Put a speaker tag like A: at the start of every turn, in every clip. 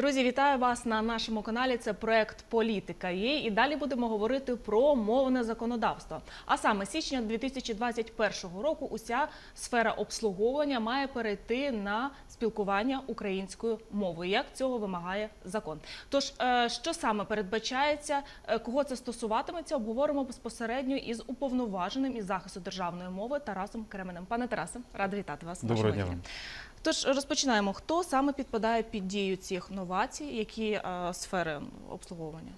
A: Друзі, вітаю вас на нашому каналі. Це проект Політика є. І далі будемо говорити про мовне законодавство. А саме січня 2021 року уся сфера обслуговування має перейти на спілкування українською мовою. Як цього вимагає закон? Тож, е, що саме передбачається, е, кого це стосуватиметься, обговоримо безпосередньо із уповноваженим із захисту державної мови Тарасом Кременем. Пане Тарасе, рада вітати вас.
B: Доброго дня.
A: Тож розпочинаємо. Хто саме підпадає під дію цих новацій, які е, сфери обслуговування?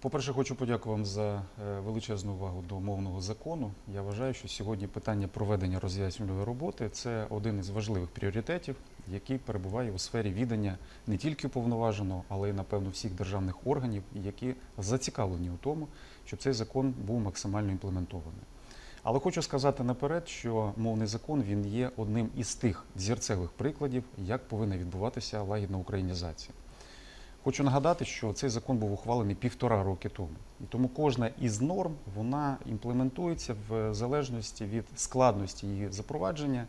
B: По-перше, хочу подякувати вам за е, величезну увагу до мовного закону. Я вважаю, що сьогодні питання проведення роз'яснювальної роботи це один із важливих пріоритетів, який перебуває у сфері відання не тільки уповноваженого, але й напевно всіх державних органів, які зацікавлені у тому, щоб цей закон був максимально імплементований. Але хочу сказати наперед, що мовний закон він є одним із тих зірцевих прикладів, як повинна відбуватися лагідна українізація. Хочу нагадати, що цей закон був ухвалений півтора роки тому, і тому кожна із норм вона імплементується в залежності від складності її запровадження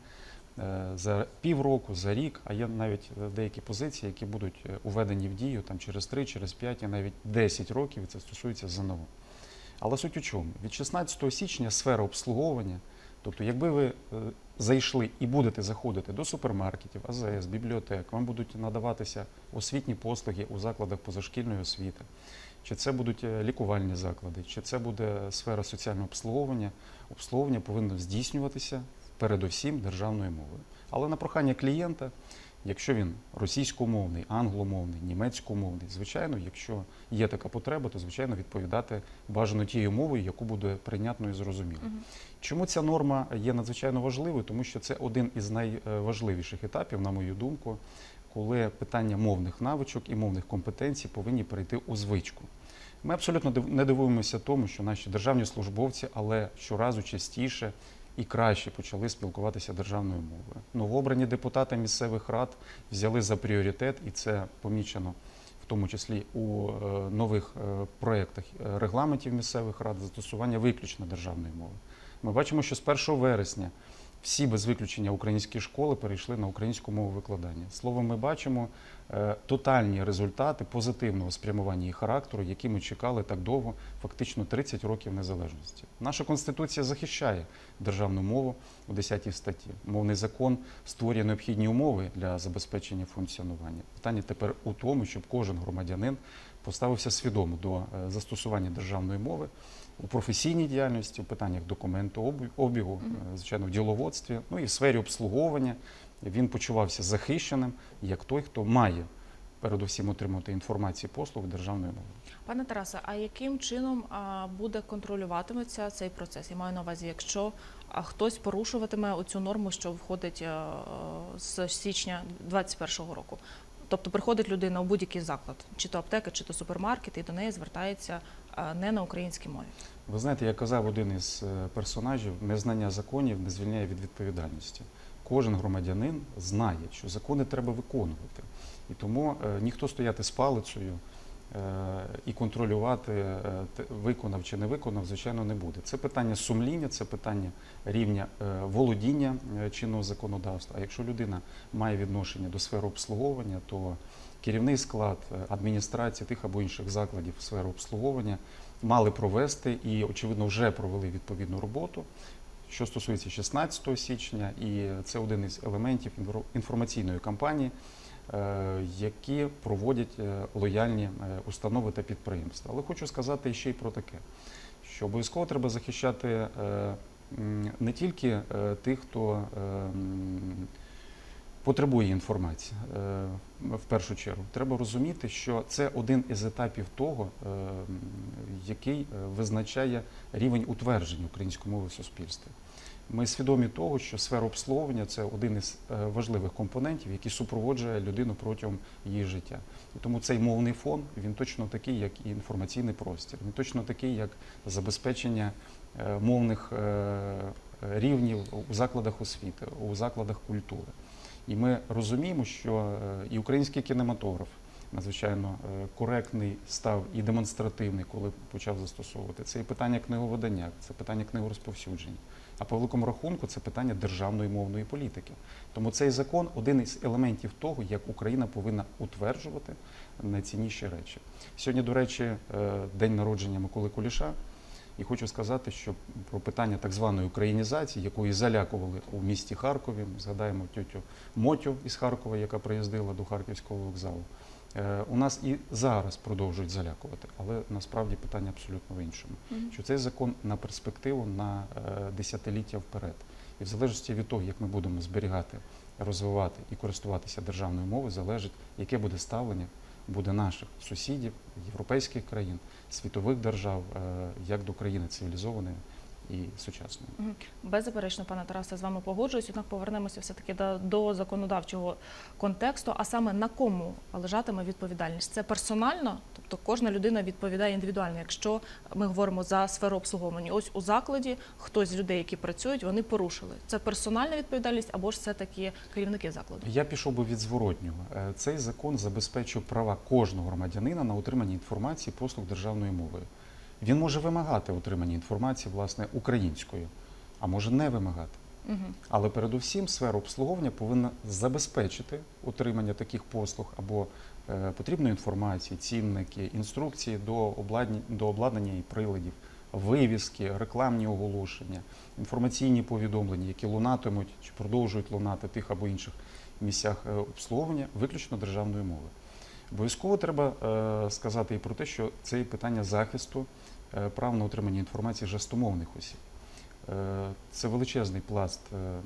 B: е, за півроку, за рік. А є навіть е, деякі позиції, які будуть е, уведені в дію там через 3, через 5, і навіть 10 років. І це стосується ЗНО. Але суть у чому? Від 16 січня сфера обслуговування, тобто, якби ви е, зайшли і будете заходити до супермаркетів, АЗС, бібліотек, вам будуть надаватися освітні послуги у закладах позашкільної освіти, чи це будуть е, лікувальні заклади, чи це буде сфера соціального обслуговування, обслуговування повинно здійснюватися передусім державною мовою. Але на прохання клієнта, якщо він російськомовний, англомовний, німецькомовний, звичайно, якщо є така потреба, то звичайно відповідати бажано тією мовою, яку буде прийнятною і зрозумілою.
A: Мгм.
B: Чому ця норма є надзвичайно важливою? Тому що це один із найважливіших етапів, на мою думку, коли питання мовних навичок і мовних компетенцій повинні перейти у звичку. Ми абсолютно не дивуємося тому, що наші державні службовці, але щоразу частіше і краще почали спілкуватися державною мовою. Новообрані депутати місцевих рад взяли за пріоритет, і це помічено в тому числі у е, нових е, проєктах е, регламентів місцевих рад застосування виключно державної мови. Ми бачимо, що з 1 вересня всі без виключення українські школи перейшли на українську мову викладання. Словом, ми бачимо е, тотальні результати позитивного спрямування і характеру, які ми чекали так довго, фактично 30 років незалежності. Наша конституція захищає державну мову у 10 статті. Мовний закон створює необхідні умови для забезпечення функціонування. Питання тепер у тому, щоб кожен громадянин поставився свідомо до е, застосування державної мови у професійній діяльності, у питаннях документообігу, е, звичайно, в діловодстві, ну і в сфері обслуговування. Він почувався захищеним як той, хто має передусім отримати інформацію і послуги державної мови.
A: Пане Тарасе, а яким чином буде контролюватиметься цей процес? Я маю на увазі, якщо хтось порушуватиме оцю норму, що входить е, з січня 2021 року. Тобто приходить людина у будь-який заклад, чи то аптека, чи то супермаркет, і до неї звертається не на українській мові.
B: Ви знаєте, як казав один із е, персонажів, незнання законів не звільняє від відповідальності. Кожен громадянин знає, що закони треба виконувати. І тому е, ніхто стояти з палицею е, і контролювати, виконав чи не виконав, звичайно, не буде. Це питання сумління, це питання рівня володіння чинного законодавства. А якщо людина має відношення до сфери обслуговування, то керівний склад е, адміністрації тих або інших закладів сфери обслуговування мали провести і, очевидно, вже провели відповідну роботу. Що стосується 16 січня, і це один із елементів інформаційної кампанії, е, які проводять е, лояльні установи та підприємства. Але хочу сказати ще й про таке, що обов'язково треба захищати не тільки тих, хто потребує інформації е, в першу чергу. Треба розуміти, що це один із етапів того, е, який е, визначає рівень утвердження української мови в суспільстві. Ми свідомі того, що сфера обслуговування це один із важливих компонентів, який супроводжує людину протягом її життя. І тому цей мовний фон він точно такий, як і інформаційний простір. Він точно такий, як забезпечення мовних рівнів у закладах освіти, у закладах культури. І ми розуміємо, що е, і український кінематограф надзвичайно е, коректний став і демонстративний, коли почав застосовувати. Це і питання книговидання, це питання книгорозповсюдження, А по великому рахунку це питання державної мовної політики. Тому цей закон один із елементів того, як Україна повинна утверджувати найцінніші речі. Сьогодні, до речі, е, день народження Миколи Куліша. І хочу сказати, що про питання так званої українізації, якої залякували у місті Харкові, згадаємо тьотю Мотю із Харкова, яка приїздила до Харківського вокзалу. Е, У нас і зараз продовжують залякувати, але насправді питання абсолютно в іншому. Що цей закон на перспективу на е, десятиліття вперед. І в залежності від того, як ми будемо зберігати, розвивати і користуватися державною мовою, залежить, яке буде ставлення буде наших сусідів, європейських країн, світових держав, е, як до країни цивілізованої і сучасної.
A: Мгм. Беззаперечно, пане Тарасе, з вами погоджуюсь. Однак повернемося все таки до, до законодавчого контексту. А саме на кому лежатиме відповідальність? Це персонально, тобто кожна людина відповідає індивідуально. Якщо ми говоримо за сферу обслуговування, ось у закладі хтось з людей, які працюють, вони порушили. Це персональна відповідальність або ж це таки керівники закладу.
B: Я пішов би від зворотнього. Е, Цей закон забезпечує права кожного громадянина на отримання інформації послуг державною мовою. Він може вимагати отримання інформації власне українською, а може не вимагати.
A: Угу.
B: Але передусім сфера обслуговування повинна забезпечити отримання таких послуг або е, потрібної інформації, цінники, інструкції до обладнання, до обладнання і приладів, вивіски, рекламні оголошення, інформаційні повідомлення, які лунатимуть чи продовжують лунати тих або інших місцях е, обслуговування, виключно державною мовою. Обов'язково треба е, сказати і про те, що це питання захисту прав на отримання інформації жестомовних осіб. Е, Це величезний пласт е, е,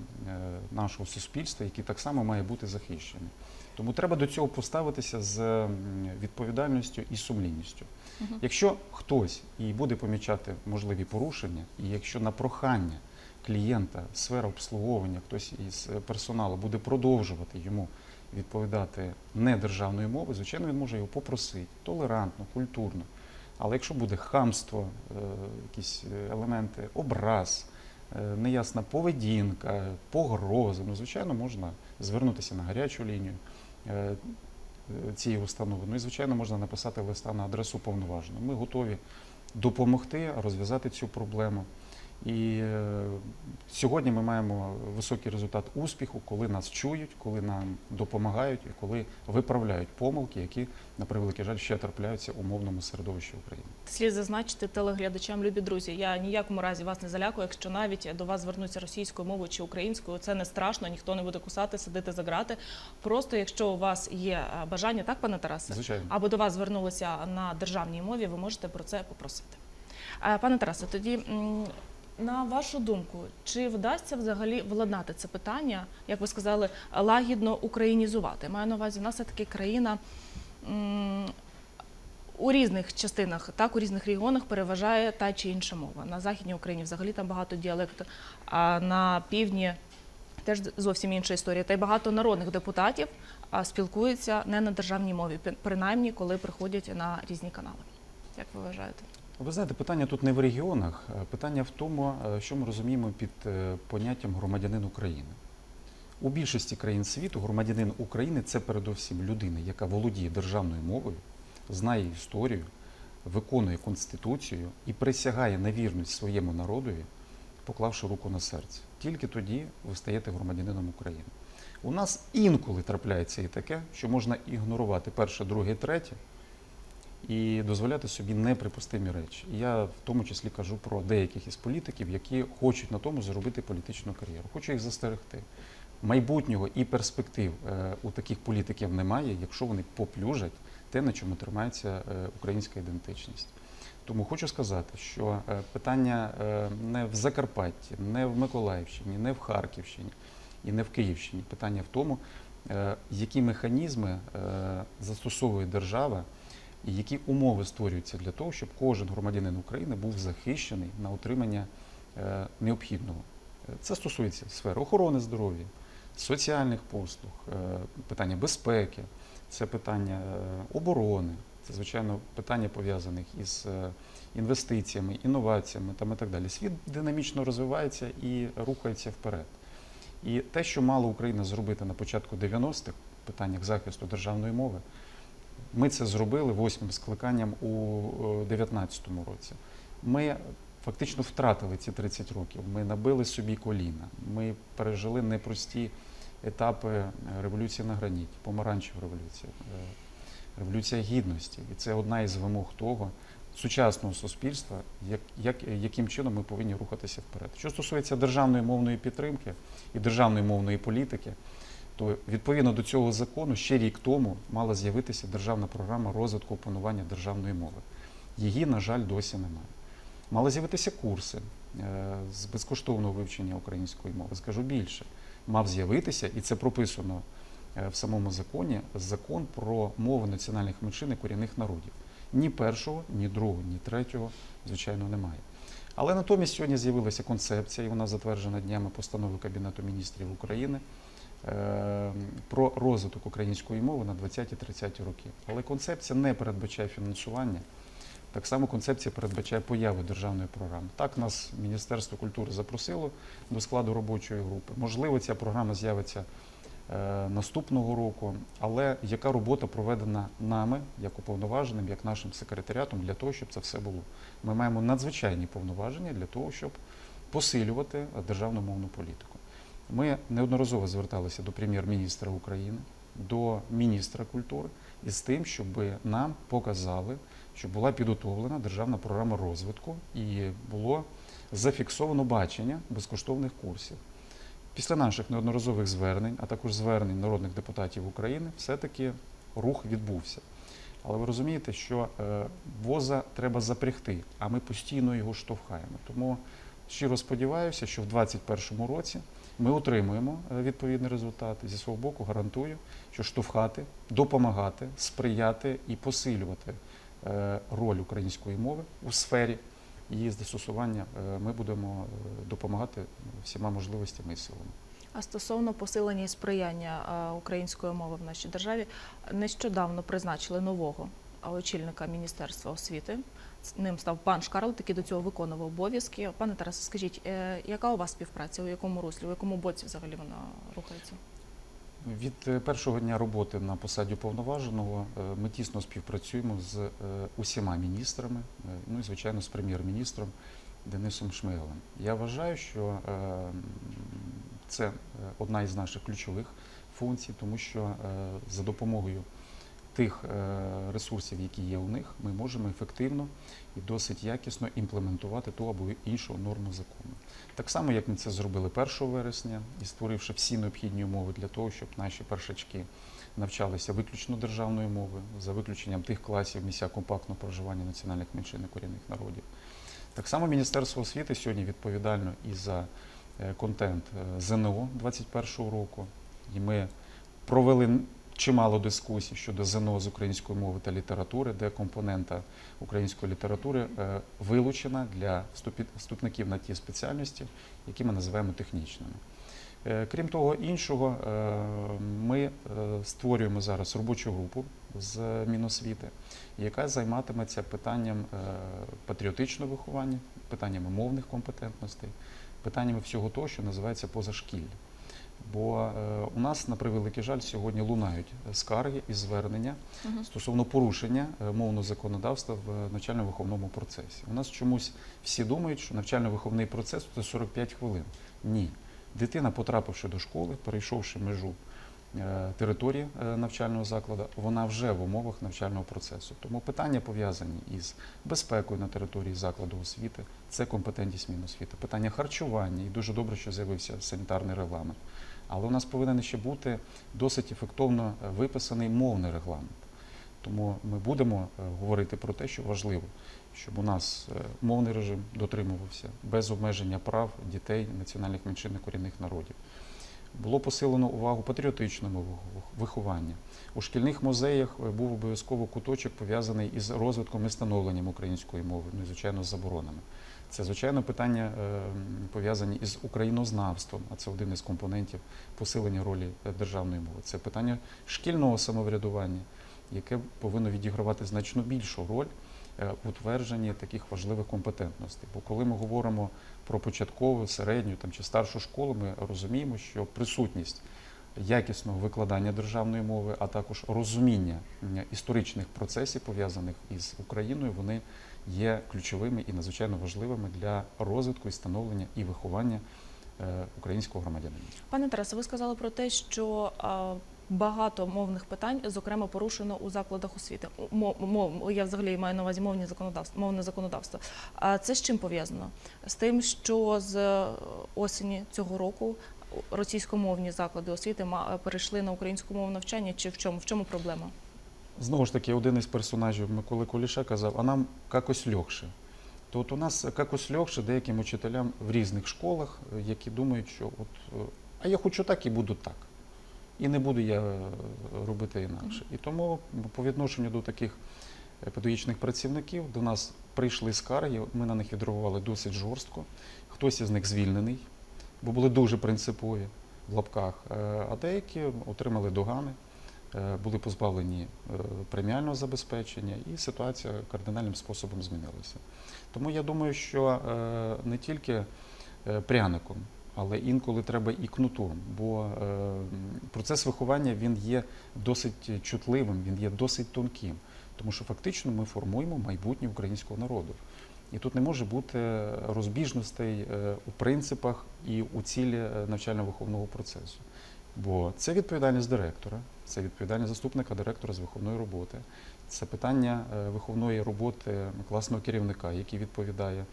B: нашого суспільства, який так само має бути захищений. Тому треба до цього поставитися з відповідальністю і сумлінністю. Якщо хтось і буде помічати можливі порушення, і якщо на прохання клієнта, сфера обслуговування, хтось із е, персоналу буде продовжувати йому відповідати не державною мовою, звичайно, він може його попросити толерантно, культурно. Але якщо буде хамство, е, якісь е, елементи, образ, е, неясна поведінка, погрози, ну, звичайно, можна звернутися на гарячу лінію цієї установи. Ну і, звичайно, можна написати листа на адресу повноваженого. Ми готові допомогти розв'язати цю проблему. І е, сьогодні ми маємо високий результат успіху, коли нас чують, коли нам допомагають і коли виправляють помилки, які, на превеликий жаль, ще трапляються у мовному середовищі України.
A: Слід зазначити телеглядачам, любі друзі. Я ніякому разі вас не залякую, якщо навіть до вас звернуться російською мовою чи українською. Це не страшно, ніхто не буде кусати, сидити за грати. Просто якщо у вас є е, бажання, так, пане Тарасе,
B: Звичайно.
A: або до вас звернулися на державній мові, ви можете про це попросити. Е, Пане Тарасе, тоді. На вашу думку, чи вдасться взагалі владнати це питання, як ви сказали, лагідно українізувати? Маю на увазі, в нас таки країна у різних частинах, так у різних регіонах переважає та чи інша мова. На західній Україні взагалі там багато діалекту, а на півдні теж зовсім інша історія. Та й багато народних депутатів спілкуються не на державній мові, принаймні коли приходять на різні канали. Як ви вважаєте?
B: Ви знаєте, питання тут не в регіонах, питання в тому, е, що ми розуміємо під е, поняттям громадянин України. У більшості країн світу громадянин України це передусім людина, яка володіє державною мовою, знає історію, виконує конституцію і присягає на вірність своєму народові, поклавши руку на серце. Тільки тоді ви стаєте громадянином України. У нас інколи трапляється і таке, що можна ігнорувати перше, друге, третє і дозволяти собі неприпустимі речі. Я в тому числі кажу про деяких із політиків, які хочуть на тому зробити політичну кар'єру. Хочу їх застерегти. Майбутнього і перспектив е, у таких політиків немає, якщо вони поплюжать те, на чому тримається е, українська ідентичність. Тому хочу сказати, що е, питання не в Закарпатті, не в Миколаївщині, не в Харківщині і не в Київщині. Питання в тому, які механізми застосовує держава і які умови створюються для того, щоб кожен громадянин України був захищений на отримання е, необхідного. Це стосується сфери охорони здоров'я, соціальних послуг, е, питання безпеки, це питання е, оборони, це звичайно питання пов'язаних із інвестиціями, інноваціями там і так далі. Світ динамічно розвивається і рухається вперед. І те, що мала Україна зробити на початку 90-х в питаннях захисту державної мови, ми це зробили восьмим скликанням у 2019 році. Ми фактично втратили ці 30 років. Ми набили собі коліна. Ми пережили непрості етапи е, революції на граніті, помаранчева революція, е, революція гідності. І це одна із вимог того сучасного суспільства, як, як, яким чином ми повинні рухатися вперед. Що стосується державної мовної підтримки і державної мовної політики, то відповідно до цього закону ще рік тому мала з'явитися державна програма розвитку опанування державної мови. Її, на жаль, досі немає. Мали з'явитися курси е, з безкоштовного вивчення української мови. Скажу більше, мав з'явитися, і це прописано е, в самому законі, закон про мови національних меншин і корінних народів. Ні першого, ні другого, ні третього, звичайно, немає. Але натомість сьогодні з'явилася концепція, і вона затверджена днями постанови Кабінету міністрів України про розвиток української мови на 20-30 роки. Але концепція не передбачає фінансування. Так само концепція передбачає появи державної програми. Так нас Міністерство культури запросило до складу робочої групи. Можливо, ця програма з'явиться е, наступного року, але яка робота проведена нами, як уповноваженим, як нашим секретаріатом, для того, щоб це все було. Ми маємо надзвичайні повноваження для того, щоб посилювати державну мовну політику. Ми неодноразово зверталися до прем'єр-міністра України, до міністра культури із тим, щоб нам показали, щоб була підготовлена державна програма розвитку і було зафіксовано бачення безкоштовних курсів. Після наших неодноразових звернень, а також звернень народних депутатів України, все-таки рух відбувся. Але ви розумієте, що е, воза треба запрягти, а ми постійно його штовхаємо. Тому щиро сподіваюся, що в 2021 році ми отримуємо е, відповідний результат. Зі свого боку гарантую, що штовхати, допомагати, сприяти і посилювати е, роль української мови у сфері її застосування е, ми будемо допомагати всіма можливостями і силами.
A: А стосовно посилення і сприяння української мови в нашій державі, нещодавно призначили нового очільника Міністерства освіти. Ним став пан Шкарлет, який до цього виконував обов'язки. Пане Тарасе, скажіть, е, яка у вас співпраця, у якому руслі, у якому боці взагалі вона рухається?
B: Від е, першого дня роботи на посаді уповноваженого е, ми тісно співпрацюємо з усіма міністрами, ну і звичайно з прем'єр-міністром Денисом Шмигалем. Я вважаю, що це одна із наших ключових функцій, тому що за допомогою тих е, ресурсів, які є у них, ми можемо ефективно і досить якісно імплементувати ту або іншу норму закону. Так само, як ми це зробили 1 вересня, і створивши всі необхідні умови для того, щоб наші першачки навчалися виключно державною мовою, за виключенням тих класів місця компактного проживання національних меншин і корінних народів. Так само Міністерство освіти сьогодні відповідально і за е, контент е, ЗНО 2021 року. І ми провели чимало дискусій щодо ЗНО з української мови та літератури, де компонента української літератури е, вилучена для вступників на ті спеціальності, які ми називаємо технічними. Е, Крім того іншого, е, ми створюємо зараз робочу групу з Міносвіти, яка займатиметься питанням патріотичного виховання, питаннями мовних компетентностей, питаннями всього того, що називається позашкілля. Бо е, у нас, на превеликий жаль, сьогодні лунають скарги і звернення
A: Мгм.
B: стосовно порушення е, мовного законодавства в навчально-виховному процесі. У нас чомусь всі думають, що навчально-виховний процес це 45 хвилин. Ні. Дитина, потрапивши до школи, перейшовши межу е, території навчального закладу, вона вже в умовах навчального процесу. Тому питання пов'язані із безпекою на території закладу освіти, це компетентність Міносвіти. Питання харчування, і дуже добре, що з'явився санітарний регламент. Але у нас повинен ще бути досить ефективно е, виписаний мовний регламент. Тому ми будемо е, говорити про те, що важливо, щоб у нас е, мовний режим дотримувався без обмеження прав дітей національних меншин і корінних народів. Було посилено увагу патріотичному вих- вихованню. У шкільних музеях був обов'язково куточок пов'язаний із розвитком і становленням української мови, ну і звичайно з заборонами. Це звичайно питання е, пов'язані із українознавством, а це один із компонентів посилення ролі е, державної мови. Це питання шкільного самоврядування, яке повинно відігравати значно більшу роль е, у утвердженні таких важливих компетентностей. Бо коли ми говоримо про початкову, середню там, чи старшу школу, ми розуміємо, що присутність якісного викладання державної мови, а також розуміння історичних процесів, пов'язаних із Україною, вони є ключовими і надзвичайно важливими для розвитку і становлення і виховання е, українського громадянина.
A: Пане Тарасе, ви сказали про те, що багато мовних питань, зокрема, порушено у закладах освіти. Мов, я взагалі маю на увазі мовні законодавство, мовне законодавство. А це з чим пов'язано? З тим, що з е, осені цього року російськомовні заклади освіти перейшли на українську мову навчання, чи в чому? В чому проблема?
B: Знову ж таки, один із персонажів Миколи Куліша казав, а нам якось легше. То от у нас якось легше деяким учителям в різних школах, е, які думають, що от, е, а я хочу так і буду так. І не буду я е, робити інакше. І тому по відношенню до таких е, педагогічних працівників до нас прийшли скарги, ми на них відреагували досить жорстко. Хтось із них звільнений, бо були дуже принципові в лапках, е, а деякі отримали догани. е, Були позбавлені е, преміального забезпечення, і ситуація кардинальним способом змінилася. Тому я думаю, що не тільки пряником, але інколи треба і кнутом, бо процес виховання він є досить чутливим, він є досить тонким, тому що фактично ми формуємо майбутнє українського народу. І тут не може бути розбіжностей е, у принципах і у цілі е, навчально-виховного процесу. Бо це відповідальність директора, це відповідальність заступника директора з виховної роботи, це питання е, виховної роботи класного керівника, який відповідає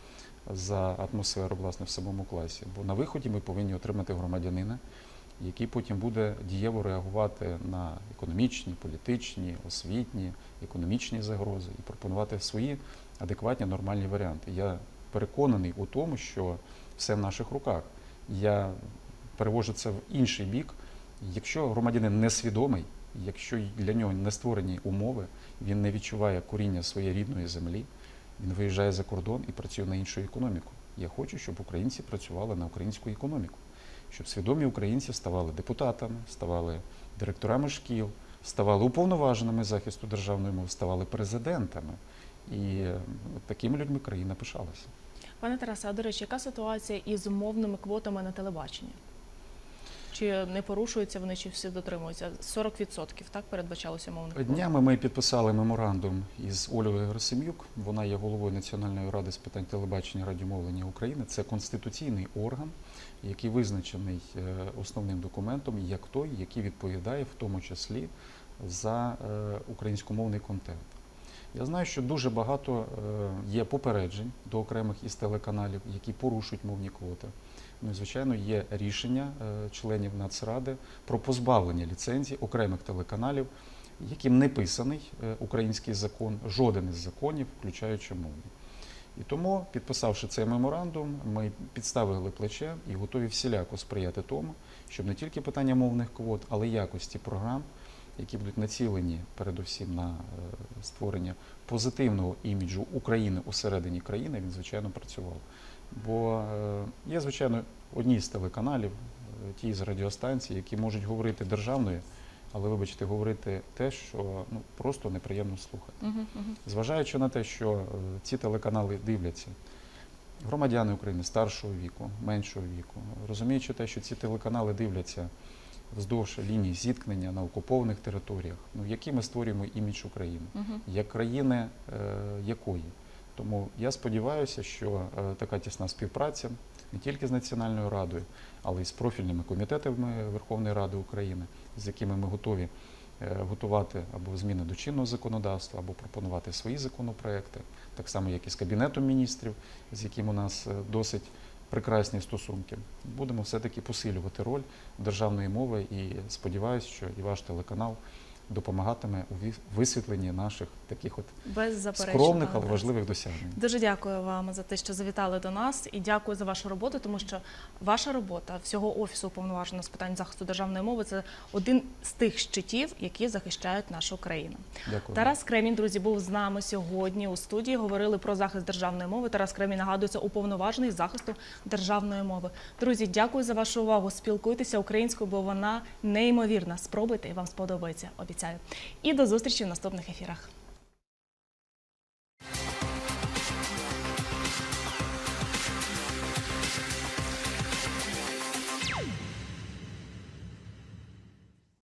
B: за атмосферу власне в самому класі. Бо на виході ми повинні отримати громадянина, який потім буде дієво реагувати на економічні, політичні, освітні, економічні загрози і пропонувати свої адекватні нормальні варіанти. Я переконаний у тому, що все в наших руках. Я перевожу це в інший бік. Якщо громадянин несвідомий, якщо для нього не створені умови, він не відчуває коріння своєї рідної землі, він виїжджає за кордон і працює на іншу економіку. Я хочу, щоб українці працювали на українську економіку, щоб свідомі українці ставали депутатами, ставали директорами шкіл, ставали уповноваженими захисту державної мови, ставали президентами. І е, такими людьми країна пишалася.
A: Пане Тарасе, а до речі, яка ситуація із мовними квотами на телебаченні? Чи не порушуються вони, чи всі дотримуються? 40% так передбачалося мовних квот?
B: Днями ми підписали меморандум із Ольгою Герасим'юк. Вона є головою Національної ради з питань телебачення і радіомовлення України. Це конституційний орган, який визначений е, основним документом як той, який відповідає в тому числі за е, українськомовний контент. Я знаю, що дуже багато е, є попереджень до окремих із телеканалів, які порушують мовні квоти. Ну звичайно, є рішення е, членів Нацради про позбавлення ліцензій окремих телеканалів, яким не писаний е, український закон, жоден із законів, включаючи мовний. І тому, підписавши цей меморандум, ми підставили плече і готові всіляко сприяти тому, щоб не тільки питання мовних квот, але й якості програм, які будуть націлені передусім на е, створення позитивного іміджу України усередині країни, він звичайно працював. Бо е, є, звичайно, одні з телеканалів, е, ті з радіостанцій, які можуть говорити державною, але, вибачте, говорити те, що ну, просто неприємно слухати.
A: Мгм, мгм.
B: Зважаючи на те, що ці телеканали дивляться громадяни України старшого віку, меншого віку, розуміючи те, що ці телеканали дивляться вздовж лінії зіткнення на окупованих територіях, ну які ми створюємо імідж України,
A: Мгм.
B: як країни е, якої. Тому я сподіваюся, що е, така тісна співпраця не тільки з Національною радою, але й з профільними комітетами Верховної Ради України, з якими ми готові е, готувати або зміни до чинного законодавства, або пропонувати свої законопроекти, так само як і з Кабінетом міністрів, з яким у нас е, досить прекрасні стосунки. Будемо все-таки посилювати роль державної мови і сподіваюся, що і ваш телеканал допомагатиме у ві- висвітленні наших таких от скромних, але важливих досягнень.
A: Дуже дякую вам за те, що завітали до нас, і дякую за вашу роботу, тому що ваша робота всього офісу уповноваженого з питань захисту державної мови це один з тих щитів, які захищають нашу країну.
B: Дякую.
A: Тарас Кремінь, друзі, був з нами сьогодні у студії. Говорили про захист державної мови. Тарас Кремінь нагадується уповноважений захисту державної мови. Друзі, дякую за вашу увагу. Спілкуйтеся українською, бо вона неймовірна. Спробуйте і вам сподобається. Обіцяю. І до зустрічі в наступних ефірах.